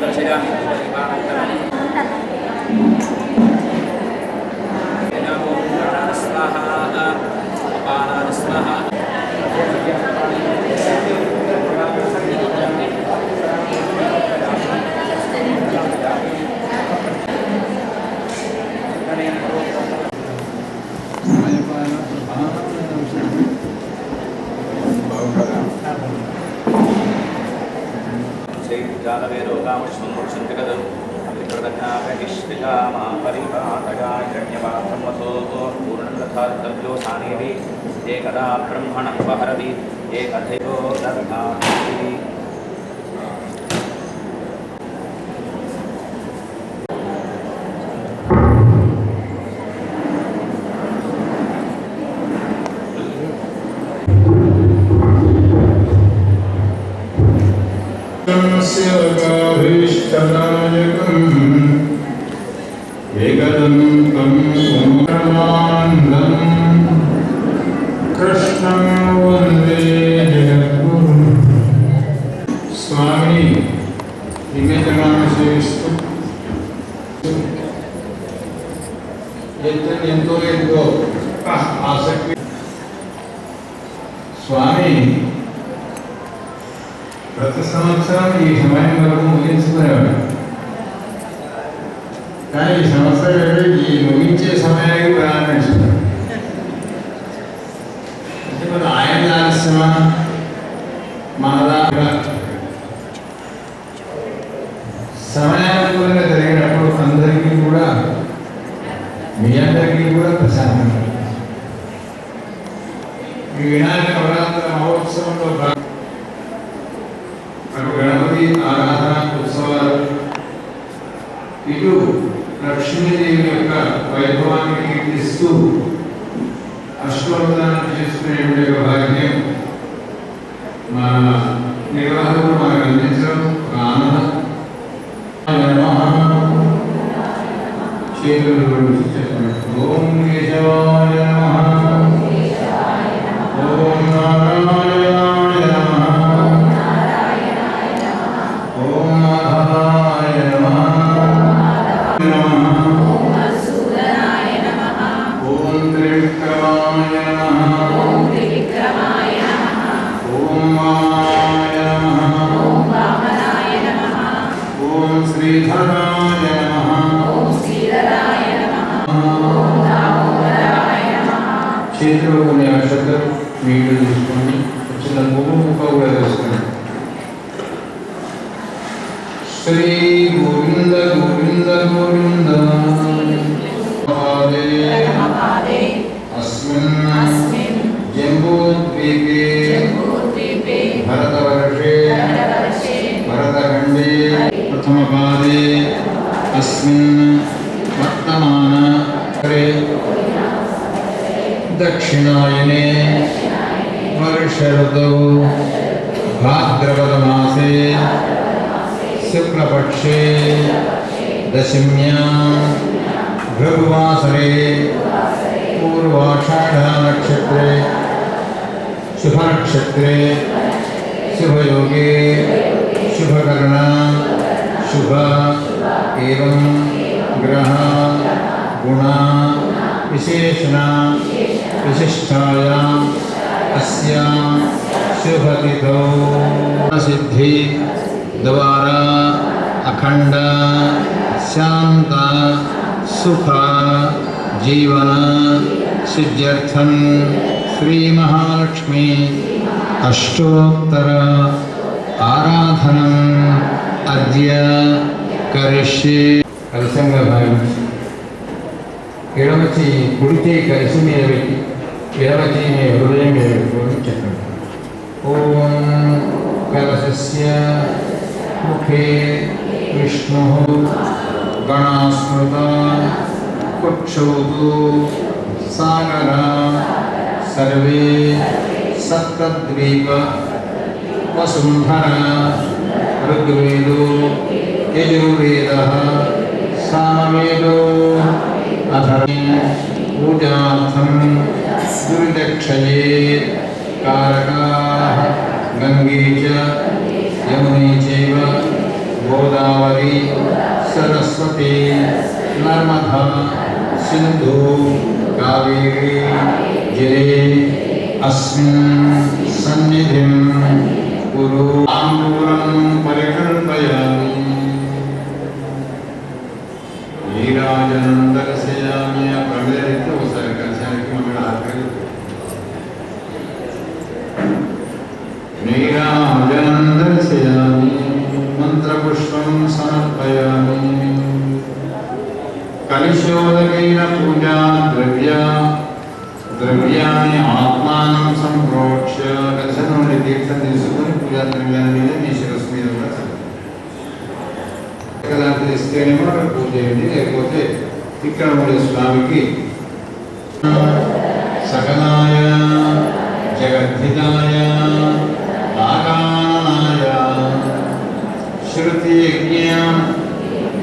Entonces ¿eh? జాలవేరోగామశ్వంశంతిగదరు వికృతజ్ఞాపనిష్ఠితామా పరిపాతగా హిరణ్యపాత్రమతో పూర్ణలథార్థవ్యో సానేవి ఏకదా బ్రహ్మణం Sarah. ప్రతి సంవత్సరం ఈ సమయం వరకు ముగించుకునేవాడు. కానీ ఈ సంవత్సరం ఈ ముగించే సమయానికి ప్రారంభించాడు అంటే మరి ఆయన ఆలస్యమా? మనదా? సమయానుకూలంగా జరిగినప్పుడు అందరికీ కూడా మీ అందరికీ కూడా ప్రశాంతంగా. ఈ వినాయక నవరాత్రి మహోత్సవంలో లక్ష్మీదేవి యొక్క వైభవాన్ని కీర్తిస్తూ అష్టోత్తరాన్ని చేసుకునే భాగ్యం మా నిర్వాహకులు మనకు అందించడం ఆనందం. చేతులు గురించి చెప్పండి. ఓం కేశవాయ చేతిలో కొన్ని అక్షతలు నీళ్ళు తీసుకోండి చిన్న ముగ్గు ముక్క కూడా వేసుకోండి శ్రీ గోవింద గోవింద గోవింద. అస్మిన్. జంబూద్వీపే. दक्षिणायने वर्षऋतौ भाद्रपदमासे शुक्लपक्षे दशम्या भृगुवासरे पूर्वाषाढानक्षत्रे शुभनक्षत्रे शुभयोगे शुभकर्ण शुभ एवं ग्रह गुण विशेषणा विशिष्टायाम् अस्यां शुभतिथौ सिद्धि द्वारा अखंड शांत सुख, जीवन सिद्ध्यर्थन श्री महालक्ष्मी अष्टोत्तर, आराधनम अद्य करिष्ये। ಅದು ಸಂಘ ಭಾವಿಸಿ ಎಡಮಚ್ಚಿ ಕುಡಿತೇ ఎడమచి మీ హృదయం మీద చెప్పండి. ఓం కలశస్య ముఖే విష్ణు గణాస్మృత కుక్షోదు సాగర సర్వే సప్తద్వీప వసుంధర ఋగ్వేదో యజుర్వేద సామవేదో అథ పూజార్థం स्मृदक्षये कारकाः गङ्गे च, यमुने चैव, गोदावरी, सरस्वती, नर्मदा, सिन्धु, कावेरी जले अस्मिन् सन्निधिं कुरु। आन्दोलनं परिगण ద్రవ్యాన్ని ఆత్మానం సంప్రోక్ష కలిసి నుండి దీక్ష తీసుకొని పూజా ద్రవ్యాల మీద మీ శిరస్ మీద కూడా ఇస్తేనే కూడా పూజ చేయండి లేకపోతే ఇక్కడ ఉండే స్వామికి సకలాయ జగద్ధితాయ ఆకానాయ శృతి యజ్ఞ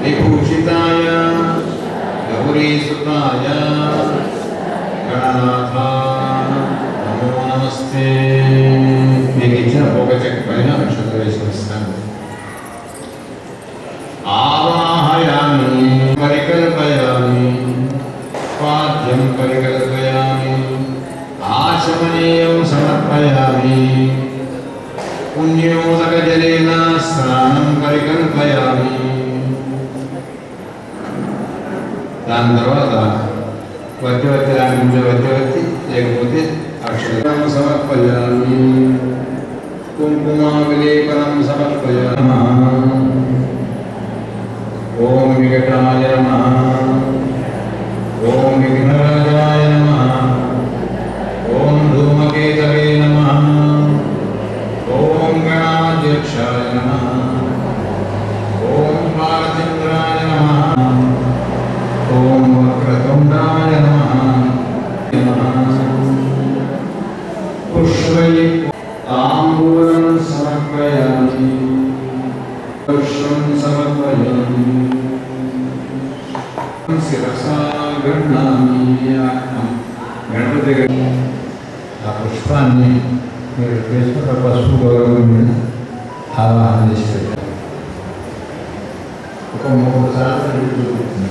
విభూషితాయ గౌరీసుతాయ మీకు ఇచ్చిన ఒక చెక్ పైన నక్షత్రం వేసిస్తాను समर्पयामि कुङ्कुमाविलेपनं समर्पयामः ॐ विकटाय नमः ॐ विघ्नराजाय గణపతి ఆ పుష్పాన్ని మీరు వేసుకున్న పసుపు గౌరవం ఆవాహన చేసి పెట్టారు. ఒక మూడు సార్లు చూపుతుంది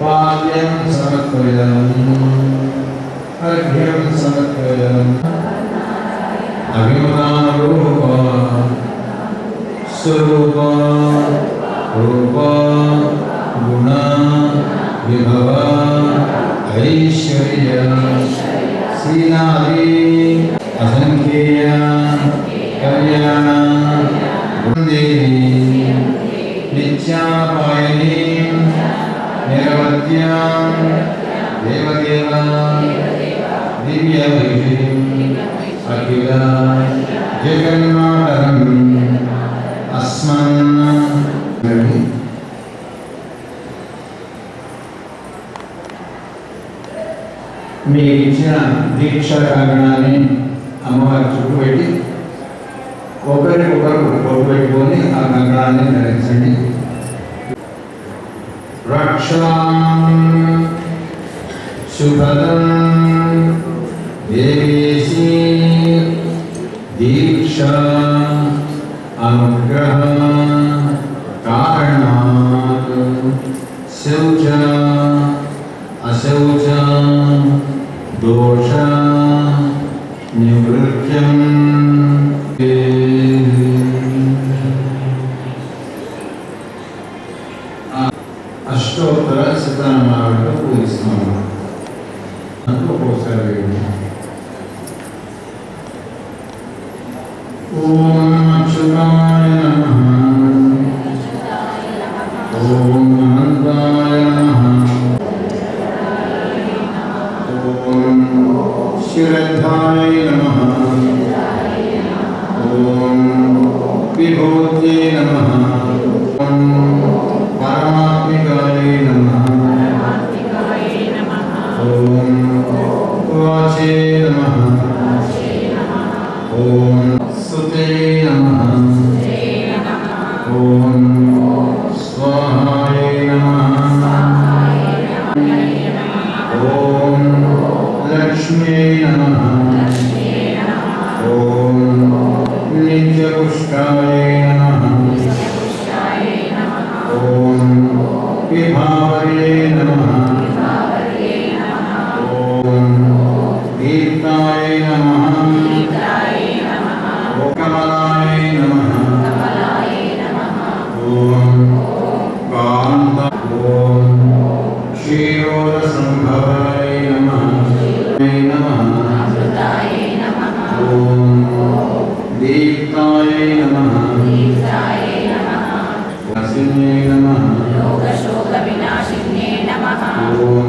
పాద్యం సమర్పయామి అర్ఘ్యం సమర్పయామి అభిమానరూప స్వరూప రూప గుణ విభవ ఐశ్వర్య శ్రీనాది అసంఖ్యేయ కళ్యాణ గుణదేవి నిత్యాపాయని నిరవధ్యా దేవదేవ దివ్య అఖిల జగన్మాతరం అస్మన్న మీకు ఇచ్చిన దీక్ష కారణాన్ని అమ్మవారి చుట్టూ పెట్టి ఒకరికొకరు పొట్టు పెట్టుకొని ఆ కంకణాన్ని ధరించండి. రక్షాం శుభదం దేవేశీ దీక్ష అనుగ్రహం దోష నివృత్యం అష్టోత్తర శతనామాలతో పూజిస్తున్నాం అందులో ఒక్కోసారి శిరద్ధాయ నమః ఓం విభూతే నమః ఓం పరమాత్మికాయ నమః ఓం వాచే నమః ఓం సుతే నమః ఓం नमः। नमः। ओम